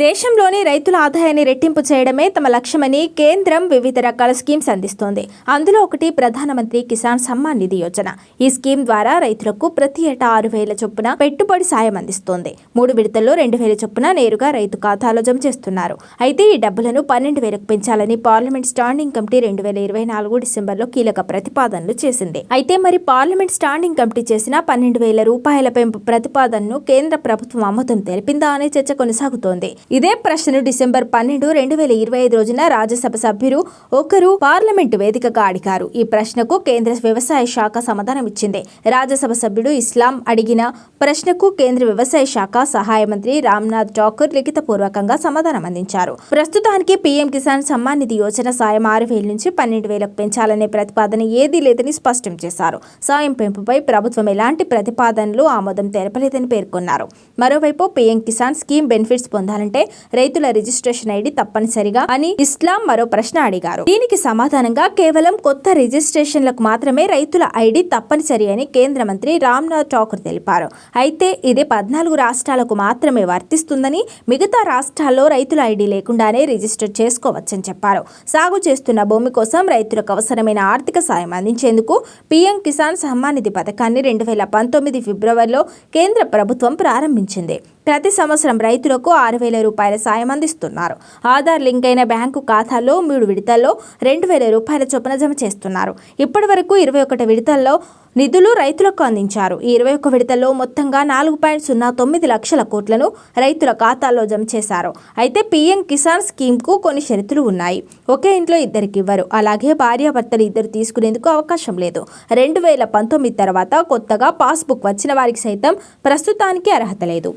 దేశంలోని రైతుల ఆదాయాన్ని రెట్టింపు చేయడమే తమ లక్ష్యమని కేంద్రం వివిధ రకాల స్కీమ్స్ అందిస్తోంది. అందులో ఒకటి ప్రధానమంత్రి కిసాన్ సమ్మాన్ నిధి యోజన. ఈ స్కీమ్ ద్వారా రైతులకు ప్రతి ఏటా ఆరు వేల చొప్పున పెట్టుబడి సాయం అందిస్తోంది. మూడు విడతల్లో రెండు వేల చొప్పున నేరుగా రైతు ఖాతాలో జమ చేస్తున్నారు. అయితే ఈ డబ్బులను పన్నెండు వేలకు పెంచాలని పార్లమెంట్ స్టాండింగ్ కమిటీ రెండు వేల ఇరవై నాలుగు డిసెంబర్లో కీలక ప్రతిపాదనలు చేసింది. అయితే మరి పార్లమెంట్ స్టాండింగ్ కమిటీ చేసిన పన్నెండు వేల రూపాయల పెంపు ప్రతిపాదనను కేంద్ర ప్రభుత్వం ఆమోదం తెలిపిందా అనే చర్చ కొనసాగుతోంది. ఇదే ప్రశ్నను డిసెంబర్ పన్నెండు రెండు వేల ఇరవై ఐదు రోజున రాజ్యసభ సభ్యులు ఒకరు పార్లమెంటు వేదికగా అడిగారు. ఈ ప్రశ్నకు కేంద్ర వ్యవసాయ శాఖ సమాధానం ఇచ్చింది. రాజ్యసభ సభ్యుడు ఇస్లాం అడిగిన ప్రశ్నకు కేంద్ర వ్యవసాయ శాఖ సహాయ మంత్రి రామ్నాథ్ ఠాకూర్ లిఖితపూర్వకంగా సమాధానం అందించారు. ప్రస్తుతానికి పీఎం కిసాన్ సమ్మాన్ నిధి యోజన సాయం ఆరు వేల నుంచి పన్నెండు వేలకు పెంచాలనే ప్రతిపాదన ఏదీ లేదని స్పష్టం చేశారు. సాయం పెంపుపై ప్రభుత్వం ఎలాంటి ప్రతిపాదనలు ఆమోదం తెలపలేదని పేర్కొన్నారు. మరోవైపు పీఎం కిసాన్ స్కీమ్ బెనిఫిట్స్ పొందాలంటే రైతుల రిజిస్ట్రేషన్ ఐడి తప్పనిసరిగా అని ఇస్లాం మరో ప్రశ్న అడిగారు. దీనికి సమాధానంగా కేవలం కొత్త రిజిస్ట్రేషన్లకు మాత్రమే రైతుల ఐడి తప్పనిసరి అని కేంద్ర మంత్రి రామ్నాథ్ ఠాకూర్ తెలిపారు. అయితే ఇది పద్నాలుగు రాష్ట్రాలకు మాత్రమే వర్తిస్తుందని మిగతా రాష్ట్రాల్లో రైతుల ఐడి లేకుండానే రిజిస్టర్ చేసుకోవచ్చని చెప్పారు. సాగు చేస్తున్న భూమి కోసం రైతులకు అవసరమైన ఆర్థిక సాయం అందించేందుకు పీఎం కిసాన్ సమ్మాన్ నిధి పథకాన్ని రెండు వేల పంతొమ్మిది ఫిబ్రవరిలో కేంద్ర ప్రభుత్వం ప్రారంభించింది. ప్రతి సంవత్సరం రైతులకు ఆరు వేల రూపాయల సాయం అందిస్తున్నారు. ఆధార్ లింక్ అయిన బ్యాంకు ఖాతాలో మూడు విడతల్లో రెండు వేల రూపాయల చొప్పున జమ చేస్తున్నారు. ఇప్పటి వరకు ఇరవై ఒకటి విడతల్లో నిధులు రైతులకు అందించారు. ఈ ఇరవై ఒక్క విడతల్లో మొత్తంగా నాలుగు పాయింట్ సున్నా తొమ్మిది లక్షల కోట్లను రైతుల ఖాతాల్లో జమ చేశారు. అయితే పీఎం కిసాన్ స్కీమ్కు కొన్ని షరతులు ఉన్నాయి. ఒకే ఇంట్లో ఇద్దరికి ఇవ్వరు. అలాగే భార్యాభర్తలు ఇద్దరు తీసుకునేందుకు అవకాశం లేదు. రెండు వేల పంతొమ్మిది తర్వాత కొత్తగా పాస్బుక్ వచ్చిన వారికి సైతం ప్రస్తుతానికి అర్హత లేదు.